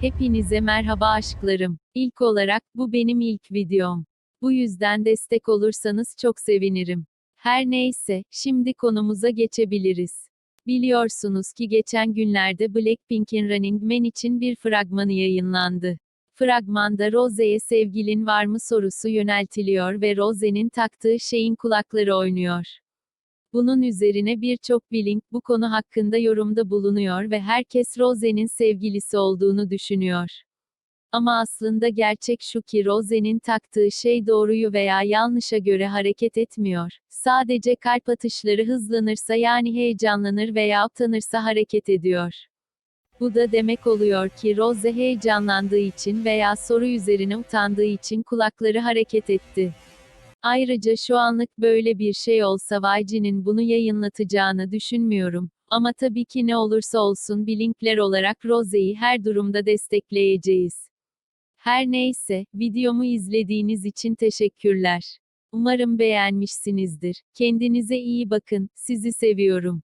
Hepinize merhaba aşklarım. İlk olarak, bu benim ilk videom. Bu yüzden destek olursanız çok sevinirim. Her neyse, şimdi konumuza geçebiliriz. Biliyorsunuz ki geçen günlerde Blackpink'in Running Man için bir fragmanı yayınlandı. Fragmanda Rose'ye sevgilin var mı sorusu yöneltiliyor ve Rose'nin taktığı şeyin kulakları oynuyor. Bunun üzerine birçok Blink bu konu hakkında yorumda bulunuyor ve herkes Rose'nin sevgilisi olduğunu düşünüyor. Ama aslında gerçek şu ki Rose'nin taktığı şey doğruyu veya yanlışa göre hareket etmiyor. Sadece kalp atışları hızlanırsa yani heyecanlanır veya utanırsa hareket ediyor. Bu da demek oluyor ki Rose heyecanlandığı için veya soru üzerine utandığı için kulakları hareket etti. Ayrıca şu anlık böyle bir şey olsa YG'nin bunu yayınlatacağını düşünmüyorum. Ama tabii ki ne olursa olsun Blinkler olarak Rose'yi her durumda destekleyeceğiz. Her neyse, videomu izlediğiniz için teşekkürler. Umarım beğenmişsinizdir. Kendinize iyi bakın, sizi seviyorum.